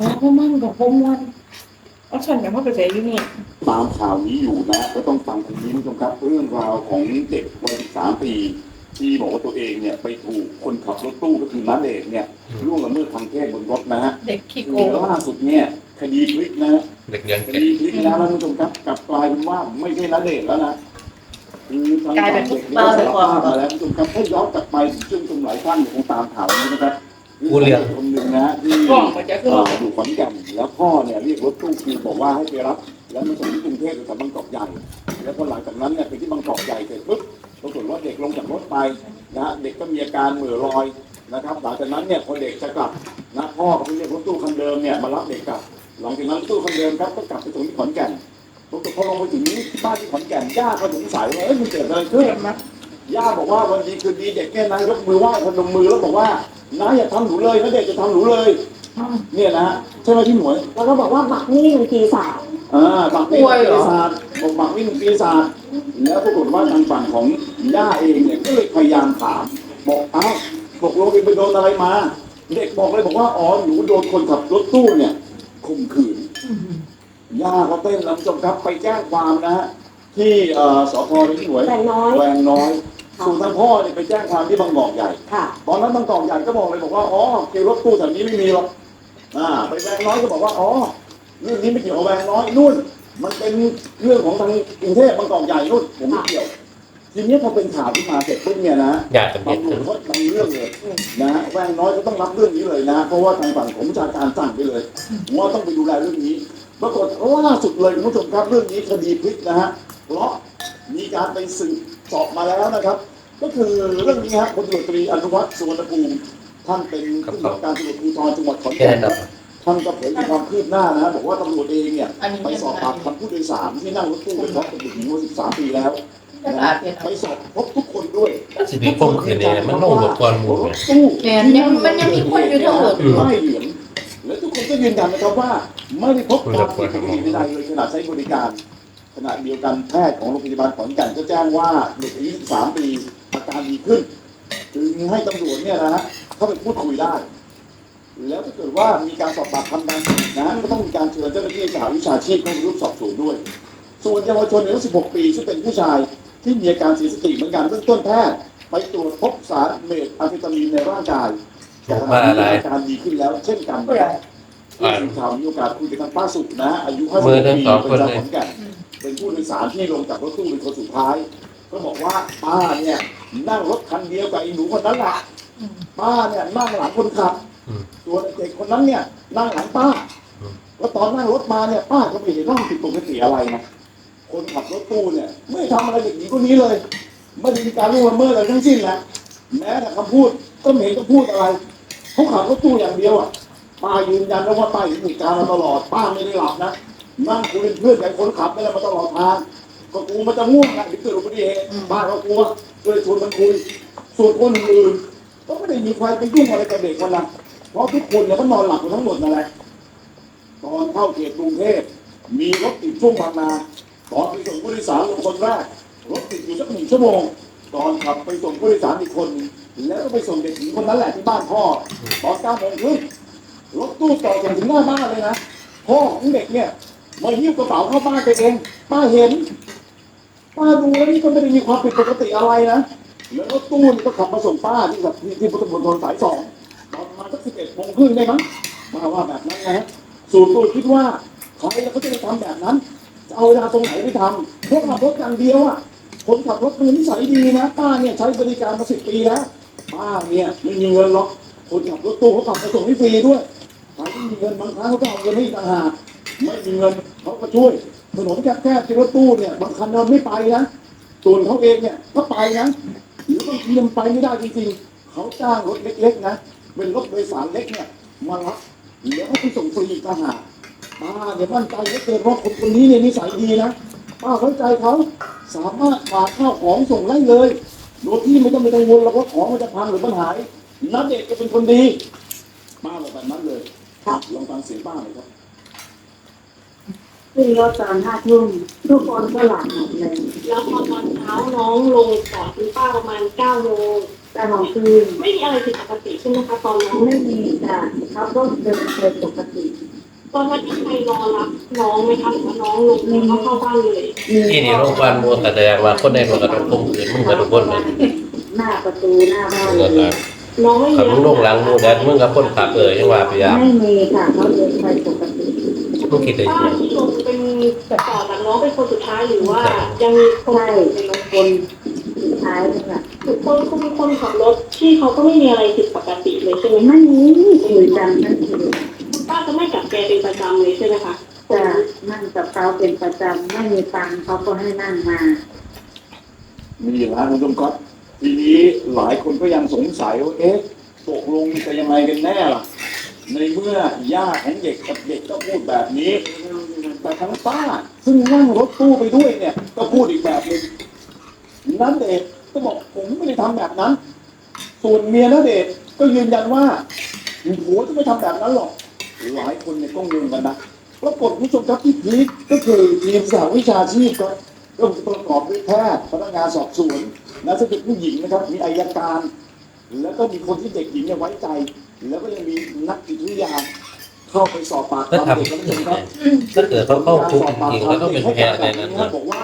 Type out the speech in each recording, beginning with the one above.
แล้วมันกับผมวันเอาฉันยังไม่ไปเสียอยู่นี่ตามข่าวนี้อยู่นะก็ต้องฟังทันทีคุณผู้ชมครับเรื่องราวของเด็กวัย13ปี ที่บอกว่าตัวเองเนี่ยไปถูกคนขับรถตู้ก็คือนันเอกเนี่ยล่วงละเมิดทางเพศบนรถนะฮะเด็กขี้โกคืองล่าสุดเนี่ยคดีพลิกนะฮะเด็กเลี้ยงคแกะดีพลิกแล้วนะคุณผู้ชมครับกลับกลายเป็นว่าไม่ใช่นันเอกแล้วนะคือทางฝั่งเด็กเนี่ยสารภาพมาแล้วคุณผู้ชมครับถ้าย้อนกลับไปซึ่งชมหลายท่านคงตามข่าวนี้นะครับ คนหนึ่งนะฮะที่กล่องมันจะขึ้นเอ่ออยู่ขอนแก่นแล้วพ่อเนี่ยเรียกรถตู้คือบอกว่าให้ไปรับ แล้วมาส่งที่กรุงเทพหรือกับบางกอกใหญ่ แล้วพอหลังจากนั้นเนี่ยไปที่บางกอกใหญ่เสร็จปุ๊บปรากฏว่าเด็กลงจากรถไปนะฮะเด็กก็มีอาการเหม่อลอยนะครับหลังจากนั้นเนี่ยพอเด็กจะกลับนะพ่อก็ไปเรียกรถตู้คันเดิมเนี่ยมารับเด็กกลับ หลังจากนั้นตู้คันเดิมครับก็กลับไปส่งที่ขอนแก่นปรากฏพอลงไปถึงบ้านที่ขอนแก่นย่าก็สงสัยว่าเอ้ยมันเกิดอะไรขึ้นเห็นไหม ย่าบอกว่าวันดีคืนดีเด็กแค่นั้นยกมือไหว้พนมมือแล้วบอกว่าน้าอย่าทำหนูเลยนะเด็กจะทำหนูเลย เนี่ยนะฮะใช่ไหมพี่หมวยแล้วก็บอกว่าหมักนี่มันปีศาจอ่าบักวิ่งปีศาจบอกบักวิ่งปีศาจแล้วปรากฏว่าทางฝั่งของย่าเองเนี่ยก็เลยพยายามถาม บอกอ้าวตกลงเองไปโดนอะไรมา เด็กบอกเลยบอกว่าอ๋อหนูโดนคนขับรถตู้เนี่ยข่มขืนย่าก็เต้นลำจมครับไปแจ้งความนะฮะที่เอ่อสพพี่หมวยแต่น้อยแวงน้อย ส่วนทางพ่อเนี่ยไปแจ้งความที่บางกอกใหญ่ ค่ะ ตอนนั้นบางกอกใหญ่ก็บอกเลยบอกว่า อ๋อเกี่ยวรถตู้แถวนี้ไม่มีหรอก อ่า ไปแวงน้อยก็บอกว่า อ๋อเรื่องนี้ไม่เกี่ยวกับแวงน้อยนู่น มันเป็นเรื่องของทางกรุงเทพบางกอกใหญ่นู่น ผมไม่เกี่ยว ทีนี้พอเป็นข่าวที่มาเสร็จปุ๊บเนี่ยนะอยากจะเบียดตำรวถึจงก็ทำเรื่องเลยนะฮะแวงน้อยก็ต้องรับเรื่องนี้เลยนะ เพราะว่าทางฝั่งของวิชาการสั่งไปเลยว่าต้องไปดูแลเรื่องนี้ ปรากฏล่าสุดเลยคุณผู้ชมครับเรื่องนี้คดีพลิกนะฮะ เพราะมีการไปสืบ สอบมาแล้วนะครับ ก็คือเรื่องนี้ฮะพลตำรวจตรีอนุวัฒน์สุวรรณภูมิท่านเป็นผู้กำกับการตำรวจภูธรจังหวัดขอนแค่แก่นนั้นคครัรับบท่านก็เผยถึงความคืบหน้านะบอกว่าตำรวจเองเนี่ยอันนี้ไปสอบปากคำผู้โดยสารที่นั่งรถตู้ไปพบกับเด็กหญิงวัย13 ปีแล้วจะนะอาจเป็นไปสอบพบทุกคนด้วยสิริคมคืนนี้มันต้องหมดก่อนหมู่รเนี่ถยตู้แมนยังมันยังมีคนอยู่ทั้งหมดไม่เหลืองและทุกคนก็ยืนยันนะครับว่าไม่ได้พบการผิดปกติใดๆเลยขณะใช้บริการ ขณะเดียวกันแพทย์ของโรงพยาบาลขอนแก่นก็แจ้งว่าเด็กอายุ13ปีอาการดีขึ้น จึงให้ตำรวจเนี่ยนะฮะเข้าไปพูดคุยได้ แล้วถ้าเกิดว่ามีการสอบปากคำบางสิ่งนะก็ต้องมีการเชิญเจ้าหน้าที่สหวิชาชีพเข้ามาร่วมสอบสวนด้วย ส่วนเยาวชนอายุ 16 ปีซึ่งเป็นผู้ชายที่มีอาการเสียสติเหมือนกันเบื้องต้นแพทย์ไปตรวจพบสารเมทอะเฟตามีนในร่างกายถูกมาอะไรอาการดีขึ้นแล้ว เช่นกันผู้ใหญ่ผู้สื่อข่าวมีโอกาสคุยกับทางป้าสุนะอายุมือ56ทั้งปีสองเป็นคนชาวเลยขอนแก่น เป็นผู้โดยสารที่ลงจากรถตู้เป็นคนสุดท้าย ก็บอกว่าป้าเนี่ยนั่งรถคันเดียวกับไอ้หนูคนนั้นแหละป้าเนี่ยนั่งหลังคนขับอืมส่วนเด็กคนนั้นเนี่ยนั่งหลังป้าแล้วตอนนั่งรถมาเนี่ยป้าก็ไม่เห็นว่ามันผิดปกติอะไรนะคนขับรถตู้เนี่ยไม่ทำอะไรเด็กหญิงคนนี้เลยไม่ได้มีการล่วงละเมิดอะไรทั้งสิ้นนะแม้แต่คำพูดก็ไม่เห็นจะพูดอะไรเขาขับรถตู้อย่างเดียวอะป้ายืนยันนะว่าป้าอยู่ในเหตุการณ์มาตลอดป้าไม่ได้หลับนะ นั่งคุยเป็นเพื่อนกับคนขับนี่แหละมาตลอดทางก็กูมันจะง่วงนะเดี๋ยวเกิดอุบัติเหตุป้าก็กลัวก็เลยชวนมันคุยส่วนคนอื่นๆก็ไม่ได้มีใครไปยุ่งอะไรกับเด็กคนนั้นเพราะทุกคนเนี่ยก็นอนหลับกันทั้งหมดนั่นแหละตอนเข้าเขตกรุงเทพมีรถติดช่วงบางนาตอนไปส่งผู้โดยสารลงคนแรกรถติดอยู่สักหนึ่งชั่วโมง ตอนขับไปส่งผู้โดยสารอีกคนหนึ่งแล้วก็ไปส่งเด็กหญิงคนนั้นแหละที่บ้านพ่อตอนเก้าโมงครึ่งรถตู้ต่อจากถึงหน้าบ้านเลยนะพ่อของเด็กเนี่ย มาหิ้วกระเป๋าเข้าบ้านไปเองป้าเห็นป้าดูแล้วนี่ก็ไม่ได้มีความผิดปกติอะไรนะแล้วรถตู้นี่ก็ขับมาส่งป้าที่กับที่พุทธมณฑลสายสองตอนประมาณสักสิบเอ็ดโมงครึ่งได้มั้งมาว่าแบบนั้นนะส่วนตัวคิดว่าใครแล้วเขาจะไปทำแบบนั้นจะเอาเวลาตรงไหนไปทำพวกขับรถอย่างเดียวอะคนขับรถมือนิสัยดีนะป้าเนี่ยใช้บริการมาสิบปีแล้วป้าเนี่ยไม่มีเงินหรอกคนขับรถตู้เขาขับไปส่งให้ฟรีด้วยใครที่มีเงินบางครั้งเขาก็เอาเงินให้ต่างหาก ไม่มีเงินเขาก็ช่วยถนนแคบๆที่รถตู้เนี่ยบางคันเดินไม่ไปนะส่วนเขาเองเนี่ยก็ไปนะหรือบางทีมันไปไม่ได้จริงๆเขาจ้างรถเล็กๆนะเป็นรถโดยสารเล็กเนี่ยมารับแล้วก็ไปส่งฟรีอีกต่างหากป้าเนี่ยมั่นใจเหลือเกินว่าคนคนนี้เนี่ยนิสัยดีนะป้าเข้าใจเขาสามารถฝากข้าวของส่งได้เลยโดยที่ไม่ต้องไปกังวลหรอกว่าของมันจะพังหรือมันหายนัดเด็กก็เป็นคนดีป้าบอกแบบนั้นเลยครับลองฟังเสียงป้าหน่อยครับ ขึ้นรถตอนห้าทุ่มทุกคนก็หลับหมดเลยแล้วพอตอนเช้าน้องลงก่อนคุณป้าประมาณ9โมงแต่ของคืนไม่มีอะไรผิดปกติใช่ไหมคะตอนนั้นไม่มีแต่เขาก็เดินเดินปกติอตอนนั้นที่ใครรอรับน้องไหมคะหรือว่าน้องลงแล้วก็เข้าบ้านเลยที่นี่โรงพยาบาลมัวแสดงว่าคนในโรงกระทงคมขืนมึงกับทุกคนเลยหน้าประตูหน้าบ้านมึงเลก็ยน้องไม่ขับมีมึงลงหลังมึงแดดมึงกับคนขับเออยังว่าพยายามไม่มีค่ะเขาเดินไปปกติ มึงคิดได้ป้ายังไงที่ลงเป็นต่อจากน้องเป็นคนสุดท้ายหรือว่า ยังมีคนอื่นในรถคนสุดท้ายเลยค่ะทุกคนก็มีคนขับรถที่เขาก็ไม่มีอะไรผิดปกติเลยใช่ไหมไม่มีคุยกันนั่นคือคุณป้าจะไม่กับแกเป็นประจำเลยใช่ไหมคะจะนั่งกับเขาเป็นประจำไม่มีตังค์เขาก็ให้นั่งมามีอยู่แล้วคุณผู้ชมครับทีนี้หลายคนก็ยังสงสัยว่าเอ๊ะตกลงจะยังไงกันแน่ล่ะ ในเมื่อย่าของเด็กกับเด็กก็พูดแบบนี้ แต่ทั้งป้าซึ่งนั่งรถตู้ไปด้วยเนี่ย ก็พูดอีกแบบหนึ่งนั้นเดชน์ก็บอกผมไม่ได้ทำแบบนั้น ส่วนเมียนะเดชน์ก็ยืนยันว่าผัวจะไม่ทำแบบนั้นหรอก หลายคนเนี่ยก็งงกันนะปรากฏผู้ชมครับที่พีคก็คือทีมสหวิชาชีพครับก็ประกอบด้วยแพทย์พนักงานสอบสวนนักศึกษาผู้หญิงนะครับ มีอายการ แล้วก็มีคนที่เด็กหญิงเนี่ยไว้ใจ แล้วก็ยังมีนักจิตวิทยาเข้าไปสอบปากถ้าคำทำเด็กแล้วนะครับ ถ้าเกิดเขาเข้าคุกจริงๆแล้วก็เป็นแพ้ในนั้นนะบอกว่า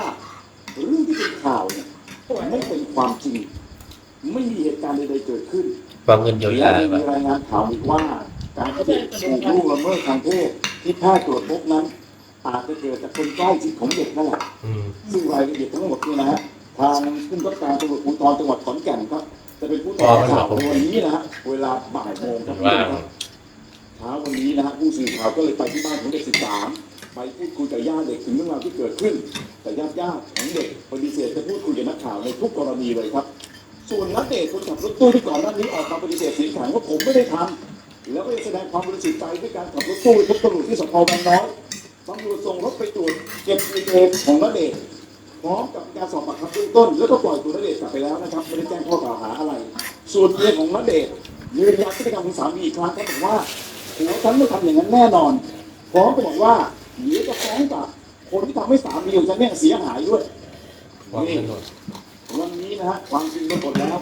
เรื่องที่เป็นข่าวเนี่ยไม่เป็นความจริง ไม่มีเหตุการณ์ใดๆเกิดขึ้นวางเงินเยียวยาและไปมีรายงานข่าวอีกว่า การที่เด็กถูกล่วงละเมิดทางเพศที่แพทย์ตรวจพบนั้นอาจจะเกิดจากคนใกล้ชิดของเด็กนั่นแหละ อืม ซึ่งรายละเอียดทั้งหมดเนี่ยนะฮะ ทางขึ้นกับการตำรวจภูธรจังหวัดขอนแก่นครับ จะเป็นผู้แถลงข่าวในวันนี้นะฮะเวลาบ่ายโมงครับว่าเช้าวันนี้นะฮะผู้สื่อข่าวก็เลยไปที่บ้านของเด็ก13ไปพูดคุยกับญาติเด็กถึงเรื่องราวที่เกิดขึ้น แต่ญาติญาติของเด็กปฏิเสธจะพูดคุยกับนักข่าวในทุกกรณีเลยครับ ส่วนนักเตะคนขับรถตู้ที่ก่อนหน้านี้ออกมาปฏิเสธเสียงแข็งว่าผมไม่ได้ทำแล้วก็ยังแสดงความบริสุทธิ์ใจด้วยการขับรถตู้ไปพบตำรวจที่สพบางน้อยตำรวจส่งรถไปตรวจเก็บดีเอของนักเตะ พร้อมกับการสอบปากคำเบื้องต้น แล้วก็ปล่อยตัวนักเตะกลับไปแล้วนะครับไม่ได้แจ้งข้อกล่าวหาอะไร ส่วนเมียของนักเตะยืนยันพฤติกรรมของสามีอีกครั้งครับอกว่าผัวฉันไม่ทำอย่างนั้นแน่นอนพร้อมกับอกว่าเดี๋ยวจะฟ้องกับคนที่ทำให้สามีของฉันเนี่ยเสียหายด้วยวันนี้นะฮะความจริงปรากฏแล้ว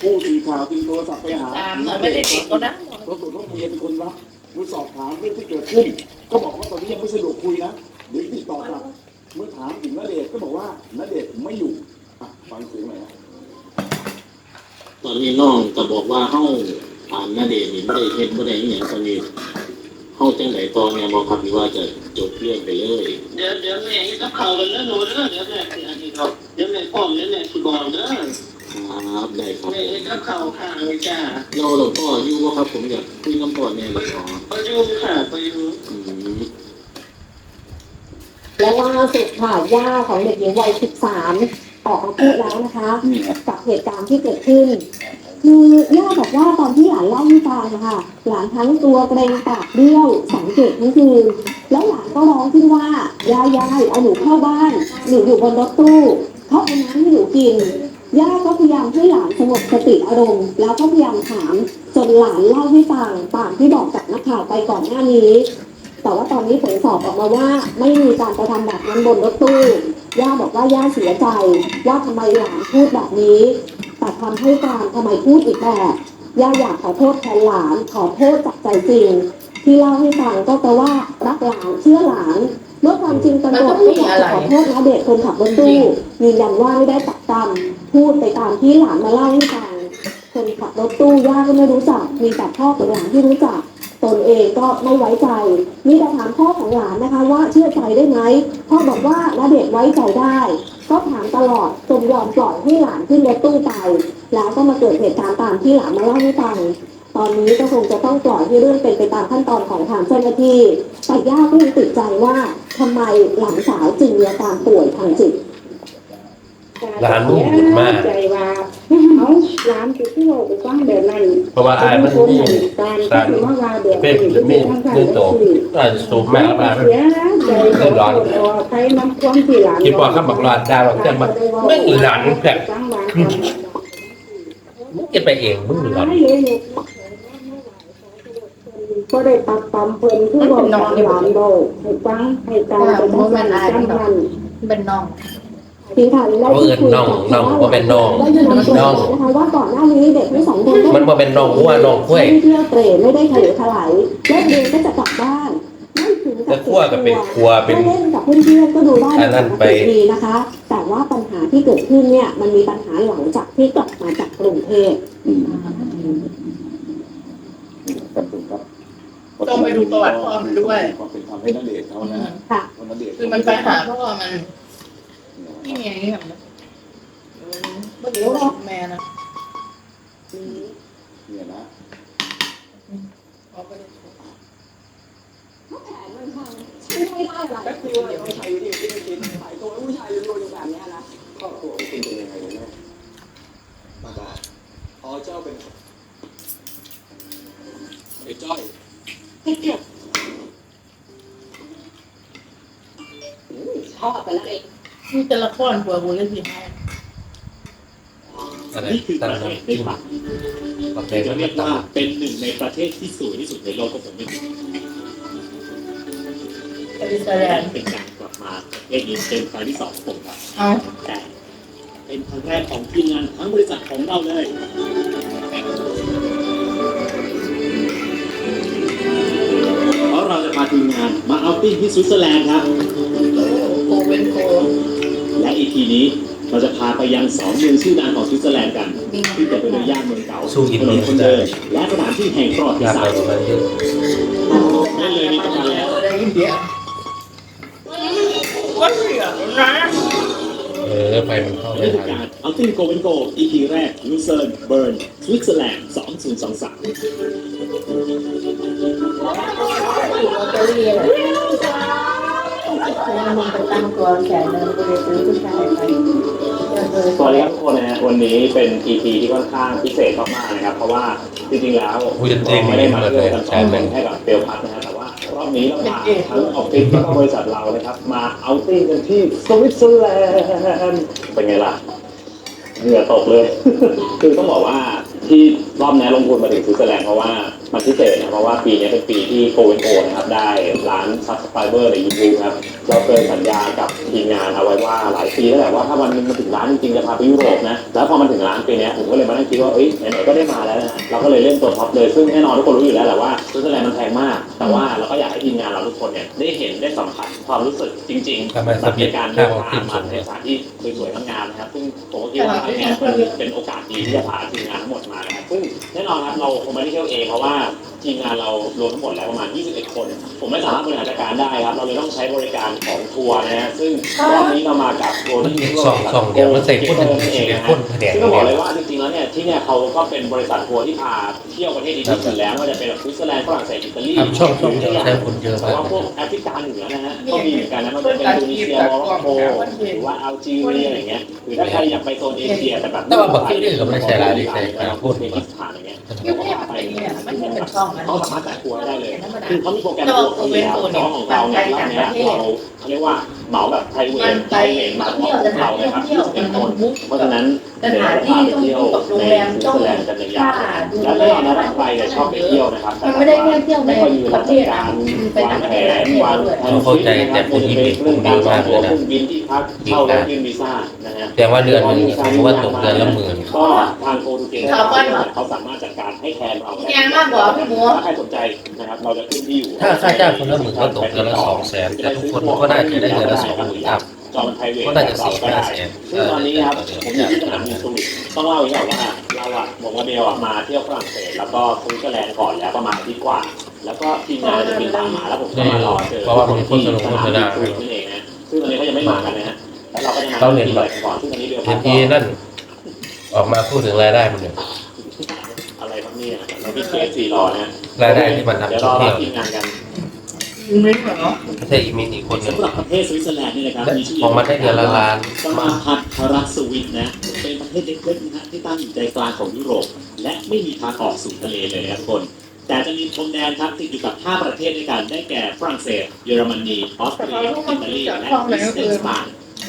ผู้สื่อข่าวจึงโทรศัพท์ไปหาตามหน่อยไม่ได้ติดก็นะ ปรากฏว่าเมียเป็นคนรับมือสอบถามเรื่องที่เกิดขึ้น ก็บอกว่าตอนนี้ยังไม่สะดวกคุยนะเดี๋ยวติดต่อกลับ เมื่อถามถึงนเดชน์ก็บอกว่าณเดชน์ไม่อยู่อะฟังเสียงหน่อยนะตอนนี้น้องก็บอกว่าเฮาอ่านนาเดชน์นี่ไม่ได้เฮ็ดบ่ได้อหยังตอนนี้เฮาจังไดต่อแม่บอกครับที่ว่าจะจบเรื่องไปเลย เดี๋ยวเดี๋ยวแม่ให้กับเขาวกันแล้วหนูเด้อเดี๋ยวแม่สิอันนี้ดอกเดี๋ยวแม่พร้อมเดี๋ยวแม่สิบอกเด้อครับได้ครับแม่ให้กับเขาวข้างเลยจ้าเราหลวงพ่ออยู่บ่ครับผมอยากคุยน้ำพ่อแน่เลยอ๋อประยุงค่ะประยุงอืม และล่าสุดค่ะย่าของเด็กหญิงวัย 13 ออกมาพูดแล้วนะคะกับเหตุการณ์ที่เกิดขึ้น คือย่าบอกว่าตอนที่หลานเล่าให้ฟังนะคะหลานทั้งตัวเกรงปากเบี้ยวสังเกตทั้งคืนแล้วหลานก็ร้องขึ้นว่ายายยายเอาหนูเข้าบ้านหนูอยู่บนรถตู้เขาเอาน้ำให้หนูกินย่าก็พยายามให้หลานสงบสติอารมณ์ แล้วก็พยายามถามจนหลานเล่าให้ฟังตามที่บอกกับนักข่าวไปก่อนหน้านี้ แต่ว่าตอนนี้ผลสอบออกมาว่า ไม่มีการกระทำแบบนั้นบนรถตู้ย่าบอกว่าย่าเสียใจว่าทำไมหลานพูดแบบนี้ แต่ทำให้การทำไมพูดอีกแบบย่าอยากขอโทษแทนหลานขอโทษจากใจจริง ที่เล่าให้ฟังก็เพราะว่ารักหลานเชื่อหลานเมื่อความจริงตำรวจก็อยากจะขอโทษนะเด็กคนขับรถตู้ยืนยันว่าไม่ได้ตักตำพูดไปตามที่หลานมาเล่าให้ฟังคนขับรถตู้ย่าก็ไม่รู้จักมีแต่พ่อกับหลานที่รู้จัก ตนเองก็ไม่ไว้ใจ มีแต่ถามพ่อของหลานนะคะว่าเชื่อใจได้ไหมพ่อบอกว่าณเดชน์ไว้ใจได้ ก็ถามตลอดจนยอมปล่อยให้หลานขึ้นรถตู้ไป แล้วก็มาเกิดเหตุการณ์ตามที่หลานมาเล่าให้ฟังตอนนี้ก็คงจะต้องปล่อยให้เรื่องเป็นไปตามขั้นตอนของทางเจ้าหน้าที่ แต่ย่าก็ยังติดใจว่าทำไมหลานสาวจึงมีอาการป่วยทางจิตหลานมึงบุญมากใจว่า เอาหลานไปที่โลกไปฟังแบบนั้นเพราะว่าอายมันมีการการที่ว่าว่าแบบเป็นมีมีโตอาจจะสูงมากแล้วเสียใจเขาใช้น้ำความที่หลานคิดว่าเขาบอกหลานดาวแต่มันไม่หลานแบบจังหวะมึงจะไปเองมึงหลานก็ได้ปักปั๊มเพิ่นคือบอกหลานหลานโลกให้ฟังให้การไปทำงานจังหันเป็นน้อง ทีมข่าวยังได้เขาพูดเอินคุยน้องกับน้องก็เป็นน้องได้ยืนยันตัวน้องนะคะว่าก่อนหน้านี้เด็กทั้งสองคนมันมาเป็นน้องวัวน้องกล้วยไม่ได้เที่ยวเตร่ไม่ได้ทะเลถลายเลิกเรียนก็จะกลับบ้านไม่ถึงในครัวก็เป็นครัวเป็นถ้าเล่นกับเพื่อนๆก็ดูได้อันนั้นไปปกติดีนะคะ แต่ว่าปัญหาที่เกิดขึ้นเนี่ยมันมีปัญหาหลังจากที่กลับมาจากกรุงเทพอืมขอบคุณครับต้องไปดูประวัติพ่อมันด้วยความเป็นธรรมให้นัเดชน์เขานะค่ะเพราะณเดชน์คือมันไปหาพ่อมัน นี่ไงนี่แบบเมื่อกี้ว่าแม่นะเนี่ยนะเขาไปดูแผนมันพังช่วยไม่ได้หรอกก็คือเดี๋ยวผู้ชายอยู่ที่ไม่กินขายตัวผู้ชายรวยๆอยู่แบบเนี้ยนะครอบครัวเป็นยังไงเลยแม่มาบ้าอ๋อเจ้าเป็นไอ้จ้อยไม่เกี่ยวชอบไปแล้วเอง นี่แต่ละคนผัวกูเล่นสิให้อะไรนี่คือตั้งประเทศน้ำที่จิ้มฝักปักใจจะเรียกว่าเป็นหนึ่งในประเทศที่สวยที่สุดในโลกก็คงไม่ผิดสวิตเซอร์แลนด์เป็นการกลับมาประเทศนี้เป็นครั้งที่สองของผมครับเอาแต่เป็นครั้งแรกของทีมงานทั้งบริษัทของเราเลยเพราะเราจะพาทีมงานมาเอาท์ติ้งที่สวิตเซอร์แลนด์ครับ และอีพีนี้เราจะพาไปยังสองเมืองชื่อดังของสวิตเซอร์แลนด์กันมีที่จะเป็นย่านเมืองเก่าสู้อินถนเดีนยคนได้เดินและสถานที่แห่งประวัติยากศาไปสตร์ประมาณนี้นั่นเลยมีประมาณแล้วได้อินเดียว่าเสียนะเออไปมันเข้าไม่นี่คือทันการเอาติ้งโกเวนโก EP แรกลูเซิร์นเบิร์นสวิตเซอร์แลนด์2023 แล้วมึงไปตั้งตัวแขนนึงกูเลยซื้อผู้ชายไปเออสวัสดีครับทุกคนนะฮะวันนี้เป็น EP ที่ค่อนข้างพิเศษมากๆนะครับ เพราะว่าจริงๆแล้วเราไม่ได้มาเที่ยกันสองคนแค่กับเบลพัทนะฮะแต่ว่ารอบนี้เราพาทั้งออฟฟิศแล้วก็บริษัทเรานะครับ มาเอาติ้งกันที่สวิตเซอร์แลนด์เป็นไงล่ะเหงื่อตกเลย คือต้องบอกว่า ที่รอบนี้ลงทุนมาถึงสวิตเซอร์แลนด์เพราะว่ามันพิเศษนะเพราะว่าปีนี้เป็นปีที่โกเวนโกนะครับได้ล้านซับสไครเบอร์ในยูทูบครับเราเคยสัญญากับทีมงานเอาไว้ว่าหลายปีแล้วแหละว่าถ้าวันนึงมันถึงร้านจริงๆจะพาไปยุโรปนะแล้วพอมันถึงร้านปีนี้ผมก็เลยมานั่งคิดว่าเอ้ยไหนๆก็ได้มาแล้วนะเราก็เลยเล่นตัวท็อปเลยซึ่งแน่นอนทุกคนรู้อยู่แล้วแหละว่าสวิตเซอร์แลนด์มันแพงมาก แต่ว่าเราก็อยากให้ทีมงานเราทุกคนเนี่ยได้เห็นได้สัมผัสความรู้สึกจริงๆทำไมสแบบในการเดินทางมาในสถานที่สวยๆงามๆนะครับซึ่งผมก็คิดว่าอันเนี้เป็นโอกาสดีที่จะพาทีมงานทั้งหมดมานะครับซึ่งแน่นอนครับเราคงไม่ได้เที่ยวเองเพราะว่าทีมงานเรารวมทั้งหมดแล้วประมาณ 21 คน ผมไม่สามารถบริหารจัดการได้ครับ เราเลยต้องใช้บริการของทัวร์นะฮะซึ่งรอบนี้เรามากับโรมันนี่มีสองสองเดียวมันใส่พ่นเป็นสีพ่นแผนกซึ่งต้องบเดีอกยวเลยว่าจริงๆแล้วเนี่ยที่เนี่ยเขาก็เป็นบริษัททัวร์ที่พาเที่ยวประเทศดีที่สุดแล้วไม่ว่าจะเป็นแบบสวิตเซอร์แลนด์ฝรั่งเศสอิตาลีทำช่องช่องเดียวใช้คนเยอะแต่มากว่าพวกแอฟริกาเหนือนะฮะก็มีเหมือนกันนะมันจะเป็นตูนิเซียโมร็อกโกหรือว่าอัลจีเรียอะไรเงี้ยหรือถ้าใครอยากไปโซนเอเชียแต่แบบแต่ว่าบักที่นี่ก็ไม่ได้ใช้ลายได้ใช้การพูดเมกิสถานอะไรเงี้ยยุ่งแย่ไปเนี่ยมันไม่เป็นช่องนะเขาสามารถจัดทัวร์ได้เลยคือเขามีโปรแกรมทัวร์ของเราแต่ว่าของเราเนี่ยรอบเนี้ยเรา เขาเรียกว่าเหมาแบบไพรเวมัทนไพไปรเวทมาทั้งหมเที่ดยวขสองถานเราเลยที่ครับเที่ยว21เป็นคนมุกเพราะฉะนั้นสถานที่ต้องอยู่กับโรงแรมสต้องวิตเซอร์แลนด์กันยาวค่าดูแล้วแลแน่นอนนะถ้าใครเนี่ยชอบไปเที่ยวนะครับมันไม่ได้แค่เที่ยวในไม่ค่อยมีเวปลาระเทจัดศการนะไปวางต่างแผประเทศนวางด้วยแผนเข้าใจแต่ผู้หญิงเรื่องการวางตัวเครื่องบินที่พักเช่ารถยื่นวีซ่านะฮะ แต่ว่าเดือนหนึงผมว่าตกเดือนละหมื่น ก็ทางโกทูเกนเขาสามารถจัดการให้แทนเราแรงมากกว่าพี่หมู ถ้าใครสนใจนะครับเราจะขึ้นที่อยู่ถ้าค่าจ้างคนละหมื่นก็ตกเดือนละสองแสนแต่ทุกคนก็น่าจะได้เดือนละสองหมื่นอัพจองไพรเวทก็น่าจะสี่ห้าแสนซึ่งตอนนี้ครับผมอยู่ที่สนามบินสวิตต้องเล่าอย่างว่าเราอะบอกว่าเบลอะมาเที่ยวฝรั่งเศสแล้วก็สวิตเซอร์แลนด์ก่อนแล้วประมาณทิตย์กว่า แล้วก็ทีมงานจะบินตามมาแล้วผมก็มารอเจอเพราะว่าผมันโฆษณาโฆษณาสวิตนั่เองนะซึ่งตอนนี้เขายังไม่มากันนะฮะแล้วเราก็จะมาเขาเห็นแบบก่อนซึ่งตอนนี้เบลเห็นทีนั่นออกมาพูดถึงรายได้มันเนี่ยอะไรครับเนี่ยเรามีเคสสี่รอนะรายได้ที่มันทำเดี๋ยวรอองเที่ยวทีมงานกัน ไม่เหรอไม่ใช่อีกมีอีกคนหนึงสำหรับประเทศสวิตเซอร์แลนด์นี่นะครับมีชื่อของมันได้เดือนละล้านสมาพันธรัฐสวิตนะ เป็นประเทศเล็กๆนะฮะที่ตั้งอยู่ใจกลางของยุโรป และไม่มีทางออกสู่ทะเลเลยนะครับทุกคน แต่จะมีพรมแดนครับติดอยู่กับ 5 ประเทศด้วยกัน ได้แก่ฝรั่งเศส เยอรมนีออสเตรียอิตาลีและอิสเตนสปาน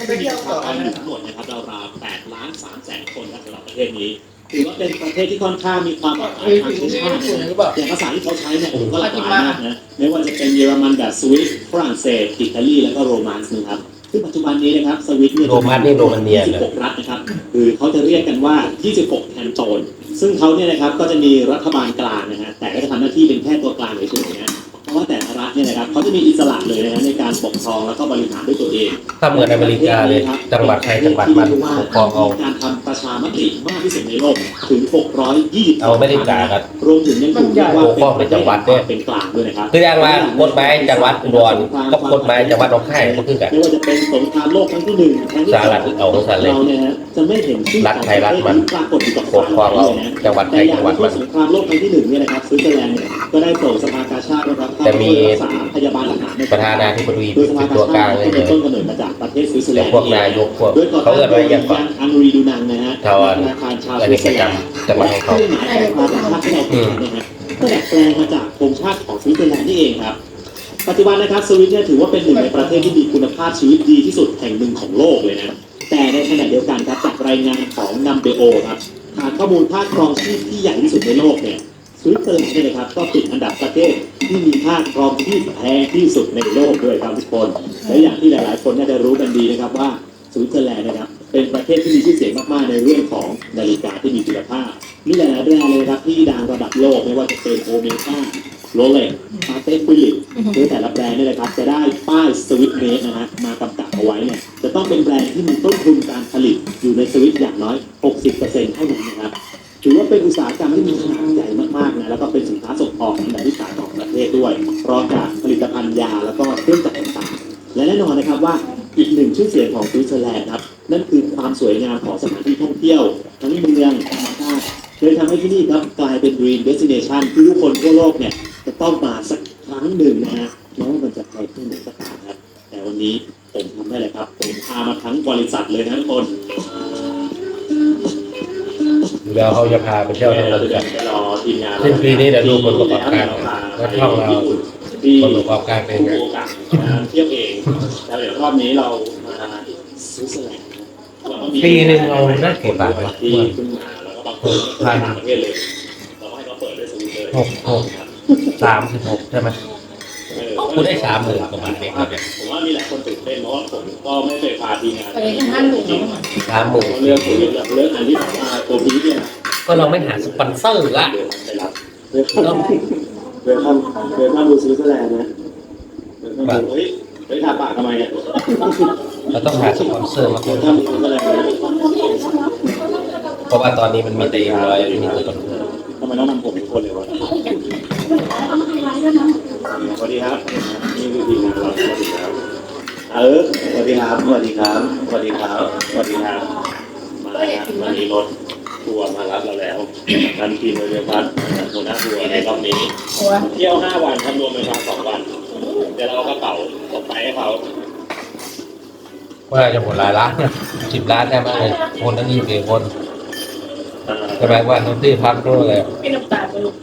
ไปเที่ยวต่อการอยู่ทั้งหมดนะครับราวๆ8ล้าน3แสนคนครับสำหรับประเทศนี้ ถือว่าเป็นประเทศที่ค่อนข้างมีความหลากหลายทางเชื้อชาตินะหรือเปล่าอย่างภาษาที่เขาใช้เนี่ยโอ้โหก็หลากหลายมากนะไม่ว่าจะเป็นเยอรมันแบบสวิสฝรั่งเศสอิตาลีแล้วก็โรมันส์นะครับซึ่งปัจจุบันนี้นะครับสวิตเนี่ยโรมันนี่โรมาเนียนะ26รัฐนะครับคือเขาจะเรียกกันว่า 26แคนโตนซึ่งเขาเนี่ยนะครับก็จะมีรัฐบาลกลางนะฮะแต่ก็จะทำหน้าที่เป็นแค่ตัวกลางเฉยๆนะเพราะว่าแต่ละรัฐเนี่ยนะครับเขาจะมีอิสระเลยนะครับในการปกครองแล้วก็บริหารด้วยตัวเองถ้าเหมือนอเมริกาเลยจังหวัดใครจังหวัดมันปกครองเอาการทำ ประชามติมากที่สุดในโลกถึง 620เอาอเมริกาครับรวมถึงยังถูกเรียกว่าปกครองในจังหวัดด้วยเป็นกลางด้วยนะครับคืออย่างว่ากฎหมายจังหวัดอุดรกับกฎหมายจังหวัดหนองคายก็คือกันไม่ว่าจะเป็นสงครามโลกครั้งที่หนึ่งครั้งที่สหรัฐเอาของสหรัฐเลยเราเนี่ยฮะจะไม่เห็นชื่อรัฐไทยรัฐมันปรากฏอยู่กับปกครองเอาจังหวัดใครจังหวัดมันสงครามโลกครั้งที่หนึ่งเนี่ยนะครับสวิตเซอร์แลนด์เนี่ยก็ได้ส่งสภากาชาตินะครับเข้าแต่มีช่วยรักษาพยาบาลทหารใน ประธานาธิบดีโดยสเป็ภานกาตัวกชาลางติเลยที่เลมียต้นกำเนิดมาจากประเทศสวิตเซอร์แลแต่นด์พวกนายกพวกโดยก่อนเขาเรียกว่าอย่างก่อนอังรีดูนังนะฮะชาวอันธนาคารชาวอันสวินี้ตเซอประร์แลนด์จำจังหวัดของเขาเครื่องหมายแปลความชาติที่เราเห็นนะฮะก็ดัดแปลงมาจากธงชาติของสวิตเซอร์แลนด์นี่เองครับปัจจุบันนะครับสวิตเนี่ยถือว่าเป็นหนึ่งในประเทศที่มีคุณภาพชีวิตดีที่สุดแห่งหนึ่งของโลกเลยนะแต่ในขณะเดียวกันครับจากรายงานของนัมเบโอครับฐานข้อมูลค่าครองชีพที่ใหญ่ที่สุดในโลกเนี่ยส วิตเซอร์แลนด์นี่นะครับก็ติดอันดับประเทศที่มีค่าครองชีพแพงที่สุดในโลกด้วยครับทุกคนและอย่างที่หลาย ๆ คนน่าจะรู้กันดีนะครับว่าสวิตเซอร์แลนด์นะครับเป็นประเทศที่มีชื่อเสียงมาก ๆ ในเรื่องของนาฬิกาที่มีคุณภาพมีหลายๆแบรนด์เลยครับที่ดังระดับโลกไม่ว่าจะเป็นโอเมก้าโรเล็กปาเต้ฟิลิปคือแต่ละแบรนด์เนี่ยนะครับจะได้ป้ายสวิตเมดนะฮะมากำกับเอาไว้เนี่ยจะต้องเป็นแบรนด์ที่มีต้นทุนการผลิตอยู่ในสวิตอย่างน้อย 60%เท่านั้นนะครับถือว่าเป็นอุตสาหกรรมที่มีขนาดใหญ่ ทศด้วยรองจากผลิตภัณฑ์ยาแล้วก็เครื่องจักรต่างๆ และแน่นอนนะครับว่าอีกหนึ่งชื่อเสียงของสวิตเซอร์แลนด์ครับนั่นคือความสวยงามของสถานที่ท่องเที่ยว ทั้งเมืองธรรมชาติเลยทำให้ที่นี่ครับกลายเป็น Dream Destination ที่ทุกคนทั่วโลกเนี่ยจะต้องมาสักครั้งหนึ่งนะฮะแม้ว่ามันจะไกลแค่ไหนก็ตามครับ แต่วันนี้ผมทำได้เลยครับผมพามาทั้งบริษัทเลยนะทุกคนแล้วเขาจะพาไปเที่ยวทั้งประเทศไปรอทีมงานสิ้นปีนี้เดี๋ยวดูผลประกอบการ ว่าช่องเราที่ผลประกอบการเป็นไงโอกาสมาเที่ยวเองแล้วเดี๋ยวรอบนี้เรามาสวิตเซอร์แลนด์เราก็มีปีหนึ่งเราได้กี่บาทวะที่ขึ้นมาแล้วก็บางคนก็ไปต่างประเทศเลยเราก็ให้เขาเปิดด้วยสวิตเลยหกหกสามสิบหกใช่ไหมเออกูได้สามหมื่นกว่าบาทเองครับเนี่ยผมว่ามีหลายคนตื่นเต้นเพราะว่าผมก็ไม่เคยพาทีมงานไปที่ห้างหลุมแล้วมั้งสามหมื่นเลือกเลือกเลือกอันที่แบบว่าตัวพีเนี่ยก็เราไม่หาสปอนเซอร์ละเดินไปรับเดินข้าม เดินข้ามเดินข้ามดูสวิตเซอร์แลนด์นะเดินข้ามดูเฮ้ยเฮ้ยทาปากทำไมเนี่ยเราต้องหาสปอนเซอร์มาเดิเพิ่นมข้ามดูสวิตเซอร์แลนด์นะเพราะว่าตอนนี้มันมีแต่อีร้อยไม่มีตัวตนทำไมต้องนำผมเป็นคนเลยวะสวัสดีครับ นี่คือทีมงานเราสวัสดีครับเออสวัสดีครับ สวัสดีครับ สวัสดีครับ สวัสดีครับ มาแล้ววันนี้รถ ทัวร์มารับเราแล้วทันทีมเลยพัดหัวหน้าทัวร์ในรอบนี้หัวเที่ยวห้าวันครับรวมเป็นวันสองวัน เดี๋ยวเราเอากระเป๋าส่งไปให้เขาว่าจะหมดหลายล้านสิบล้านได้ไหมเลยคนนั้นยี่สิบคนเอ่อใช่ไหมว่าทั้งที่พักด้วยเลยพี่น้ำตาลไปลูก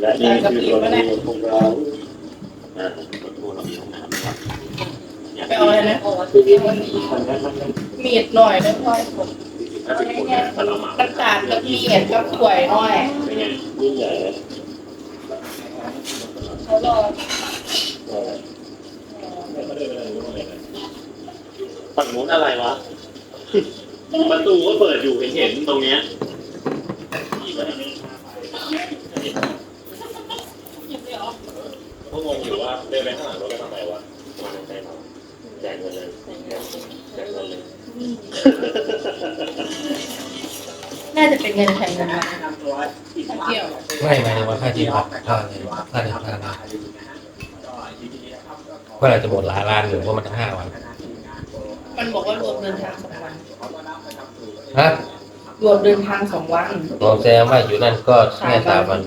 และนี่คือรถทัวร์ของเราอ่าทัวร์เรามีห้องน้ำครับไปเอาอะไรนะมันแค่มันแค่มีดหน่อยนะพ่อยผม ห้าสิบคนนะแต่เราเหมาน้ำตาลกับมีดกับถ้วยหน่อยเป็นไงยิ่งใหญ่เลยเขารอเออฝั่งนู้นอะไรวะ ประตูก็เปิดอยู่เห็นเห็นตรงเนี้ยก็งงอยู่ว่าเดินไปข้างหลังรถไปทำไมวะมาใกล้เราแจกเงินเลยแจกเงินเลย น่าจะเป็นเงินไทยเงินมาเที่ยวไม่หมายถึงว่าค่าที่พักค่าอะไรค่าเดินทางว่าเราจะหมดหลายล้านอยู่เพราะมันห้าวันมันบอกว่ารวมเดินทางสองวันฮะรวมเดินทางสองวันเราแซมว่าอยู่นั่นก็แค่สามวัน